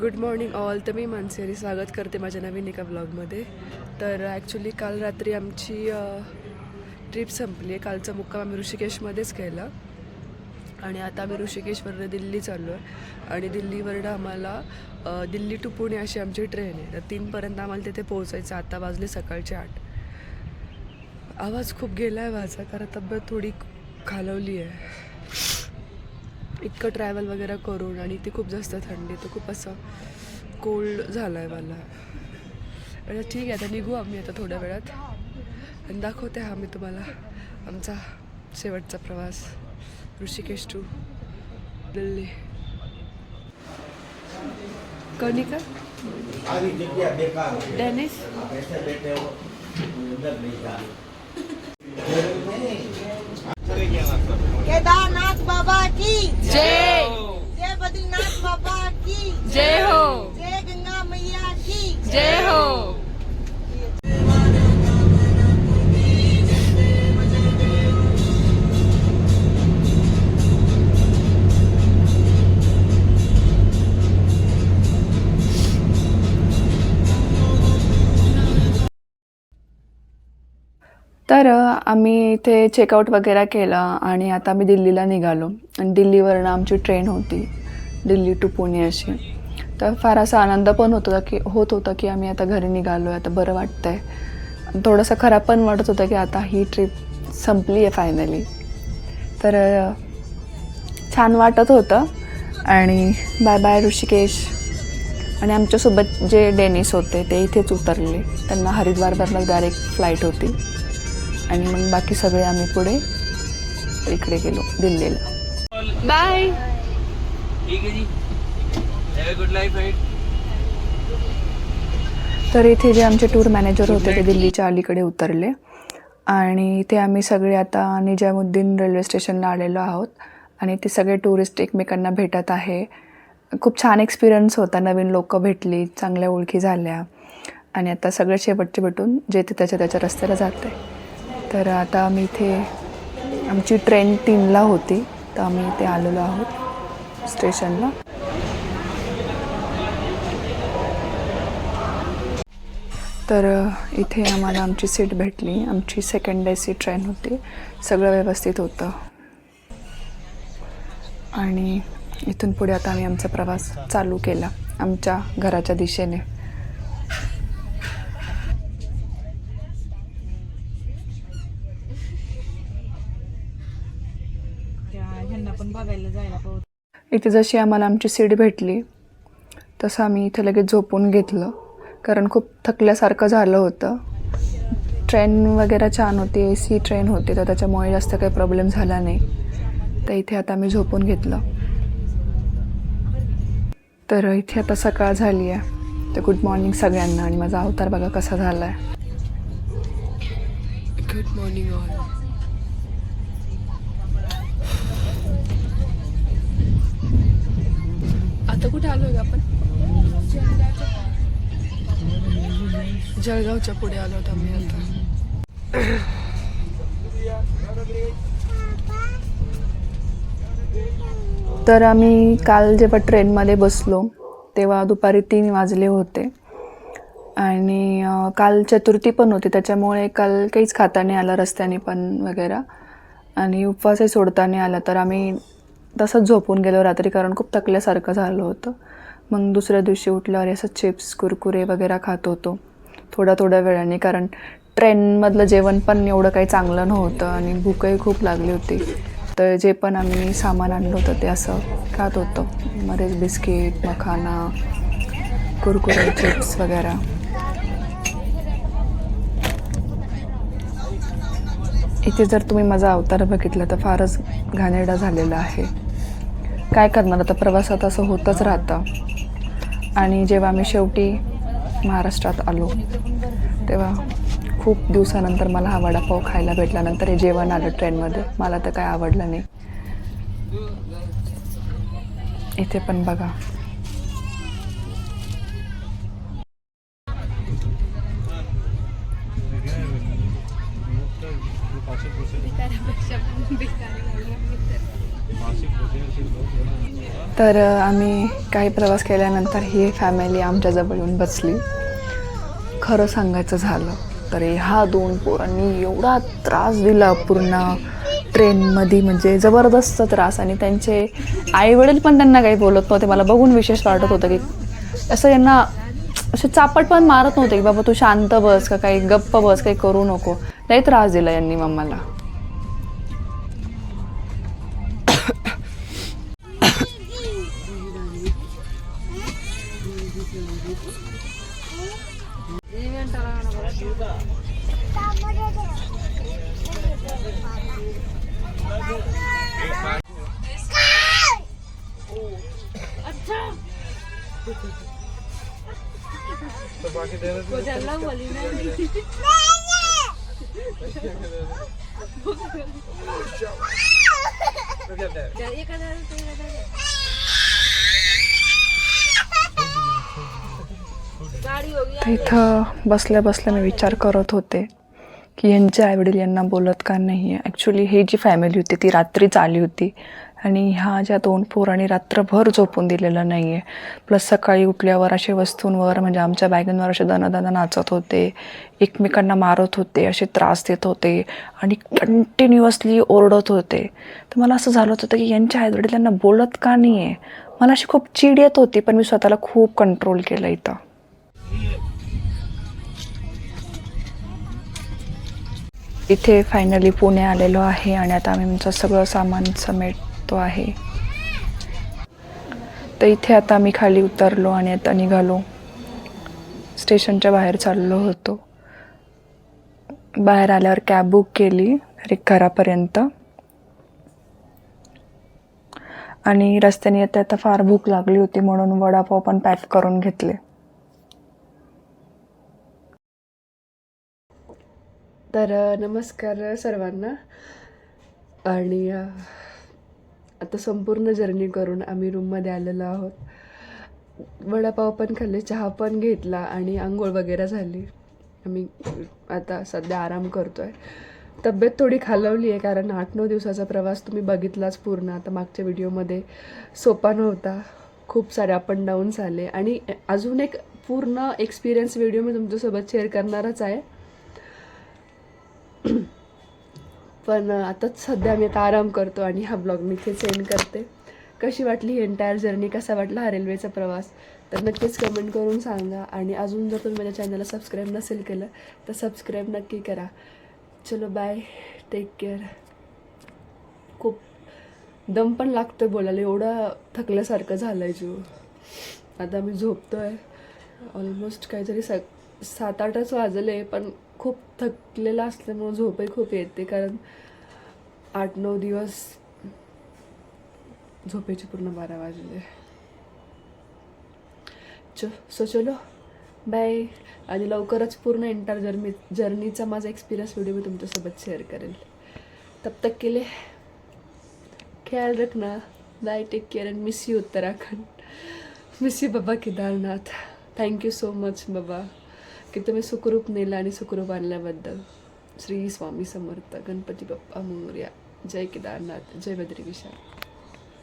Good morning all तर मी मानसेरी स्वागत करते माझ्या नवीन एका ब्लॉगमध्ये तर ॲक्च्युली काल रात्री आमची ट्रिप संपली आहे. कालचा मुक्काम आम्ही ऋषिकेशमध्येच केला. आणि आता आम्ही ऋषिकेशवरनं दिल्ली चाललो आहे. आणि दिल्लीवरनं आम्हाला दिल्ली टू पुणे अशी आमची ट्रेन आहे. तर तीनपर्यंत आम्हाला तिथे पोहोचायचं आता वाजले सकाळचे आठ. आवाज खूप गेला आहे माझा कारण तब्येत थोडी खालवली आहे. इतकं ट्रॅव्हल वगैरे करून आणि ती खूप जास्त थंडी तर खूप असं कोल्ड झालं आहे मला. आणि ठीक आहे आता निघू आम्ही आता थोड्या वेळात. आणि दाखवते हा मी तुम्हाला आमचा शेवटचा प्रवास. ऋषिकेश टू दिल्ली. कनिका डेनिस? केदारनाथ बाबा की? जय हो। जय बद्रीनाथ बाबा की? जय हो। जय गंगा मैया की? जय हो। तर आम्ही इथे चेकआउट वगैरे केलं आणि आता आम्ही दिल्लीला निघालो. आणि दिल्लीवरनं आमची ट्रेन होती दिल्ली टू पुणे अशी. तर फार असा आनंद पण होत होता की होत होता की आम्ही आता घरी निघालो आहे आता बरं वाटतं आहे थोडंसं खराब पण वाटत होतं की आता ही ट्रिप संपली आहे फायनली तर छान वाटत होतं. आणि बाय बाय ऋषिकेश. आणि आमच्यासोबत जे डेनिस होते ते इथेच उतरले. त्यांना हरिद्वारवरनं डायरेक्ट फ्लाईट होती. आणि मग बाकी सगळे आम्ही पुढे इकडे गेलो दिल्लीला. बाय है तर इथे जे आमचे टूर मॅनेजर होते ते दिल्लीच्या अलीकडे उतरले. आणि इथे आम्ही सगळे आता निजामुद्दीन रेल्वे स्टेशनला आलेलो आहोत. आणि ते सगळे टुरिस्ट एकमेकांना भेटत आहे. खूप छान एक्सपिरियन्स होता. नवीन लोक भेटली चांगल्या ओळखी झाल्या. आणि आता सगळे शेवटचे भेटून जे ते त्याच्या त्याच्या रस्त्याला जाते तर आता आम्ही इथे आमची ट्रेन तीनला होती तर आम्ही इथे आलेलो आहोत स्टेशनला तर इथे आम्हाला आमची सीट भेटली. आमची सेकंड ए सी ट्रेन होती. सगळं व्यवस्थित होतं. आणि इथून पुढे आता आम्ही आमचा प्रवास चालू केला आमच्या घराच्या दिशेने. इथे जशी आम्हाला आमची सीट भेटली तसं आम्ही इथे लगेच झोपून घेतलं. कारण खूप थकल्यासारखं झालं होतं. ट्रेन वगैरे छान होती ए सी ट्रेन होती तर त्याच्यामुळे जास्त काही प्रॉब्लेम झाला नाही. तर इथे आता आम्ही झोपून घेतलं. तर इथे आता सकाळ झाली आहे. तर गुड मॉर्निंग सगळ्यांना. आणि माझा अवतार बघा कसा झाला आहे गुड मॉर्निंग ऑल आता कुठे आलो आपण? जळगावच्या पुढे आलो होतो आम्ही आता. तर आम्ही काल जेव्हा ट्रेनमध्ये बसलो तेव्हा दुपारी तीन वाजले होते. आणि काल चतुर्थी पण होती त्याच्यामुळे काल काहीच खाता नाही आला रस्त्याने पण वगैरे. आणि उपवासही सोडता नाही आला. तर आम्ही तसंच झोपून गेलो रात्री कारण खूप थकल्यासारखं झालं होतं. मग दुसऱ्या दिवशी उठल्यावर असं चिप्स कुरकुरे वगैरे खात होतो. थोड्या थोड्या वेळाने कारण ट्रेनमधलं जेवण पण एवढं काही चांगलं नव्हतं आणि भूकही खूप लागली होती. तर जे पण आम्ही सामान आणलं होतं ते असं खात होतो. बरेच बिस्किट मखाना कुरकुरे चिप्स वगैरे. इथे जर तुम्ही माझा अवतार बघितला तर फारच घाणेरडा झालेला आहे. काय करणार? आता प्रवासात असं होतच राहतं. आणि जेव्हा आम्ही शेवटी महाराष्ट्रात आलो तेव्हा खूप दिवसानंतर मला हा वडापाव खायला भेटल्यानंतर हे जेवण आलं ट्रेनमध्ये. मला तर काय आवडलं नाही. इथे पण बघा. तर आम्ही काही प्रवास केल्यानंतर ही फॅमिली आमच्याजवळ येऊन बसली. खरं सांगायचं झालं तर ह्या दोन पोरांनी एवढा त्रास दिला पूर्ण. ट्रेनमध्ये म्हणजे जबरदस्त त्रास आणि त्यांचे आईवडील पण त्यांना काही बोलत नव्हते. मला बघून विशेष वाटत होतं की असं यांना असे चापट पण मारत नव्हते की बाबा तू शांत बस का काही गप्प बस काही करू नको. लई त्रास दिला यांनी मम्माला तर इथं बसल्या बसल्या मी विचार करत होते की यांचे आईवडील यांना बोलत का नाही आहे ॲक्च्युली ही जी फॅमिली होती ती रात्रीच आली होती. आणि ह्या ज्या दोन पोरांनी रात्रभर झोपून दिलेलं नाही आहे प्लस सकाळी उठल्यावर असे वस्तूंवर म्हणजे आमच्या बॅगांवर असे दनादना नाचत होते एकमेकांना मारत होते असे त्रास देत होते आणि कंटिन्युअसली ओरडत होते. तर मला असं झालं होतं की यांच्या आईवडिलांना बोलत का नाही आहे मला अशी खूप चीड येत होती पण मी स्वतःला खूप कंट्रोल केलं इथं. इथे फायनली पुणे आलेलो आहे आणि आता आम्ही आमचं सगळं सामान समेट समेटतो आहे. तर इथे आता आम्ही खाली उतरलो आणि आता निघालो. स्टेशनच्या बाहेर चाललो होतो. बाहेर आल्यावर कॅब बुक केली अरे घरापर्यंत. आणि रस्त्याने येता आता फार भूक लागली होती म्हणून वडापाव पण पॅक करून घेतले. तर नमस्कार सर्वांना. आणि आता संपूर्ण जर्नी करून आम्ही रूममध्ये आलेलो आहोत. वडापाव पण खाल्ले चहा पण घेतला आणि आंघोळ वगैरे झाली. आम्ही आता सध्या आराम करतो आहे तब्येत थोडी खालवली आहे कारण आठ नऊ दिवसाचा प्रवास तुम्ही बघितलाच पूर्ण. आता मागच्या व्हिडिओमध्ये सोपा नव्हता. खूप सारे अप अँड डाऊन्स आले आणि अजून एक पूर्ण एक्सपिरियन्स व्हिडिओ मी तुमच्यासोबत शेअर करणारच आहे. पण आता सध्या मी आता आराम करतो आणि हा ब्लॉग मी इथे सेंड करते. कशी वाटली ही एंटायर जर्नी कसा वाटला हा रेल्वेचा प्रवास? तर नक्कीच कमेंट करून सांगा. आणि अजून जर तुम्ही माझ्या चॅनलला सबस्क्राईब नसेल केलं तर सबस्क्राईब नक्की करा. चलो बाय टेक केअर खूप दम पण लागतोय बोलायला. एवढा थकल्यासारखं झालं आहे जीव. आता मी झोपतो आहे ऑलमोस्ट काहीतरी स सात आठच वाजले पण खूप थकलेला असल्यामुळं झोपही खूप येते कारण आठ नऊ दिवस झोपेचे पूर्ण बारा वाजले. च सो चलो. बाय आणि लवकरच पूर्ण एंटायर जर्नी जर्नीचा माझा एक्सपिरियन्स व्हिडिओ मी तुमच्यासोबत शेअर करेल. तब तक केले ख्याल रखना. Bye take care and miss you Uttarakhand. Miss you बाबा केदारनाथ थँक्यू सो मच बाबा की तुम्ही सुखरूप नेलं आणि सुखरूप आणल्याबद्दल श्री स्वामी समर्थ गणपती बाप्पा मोर्या जय केदारनाथ जय बद्री विशाल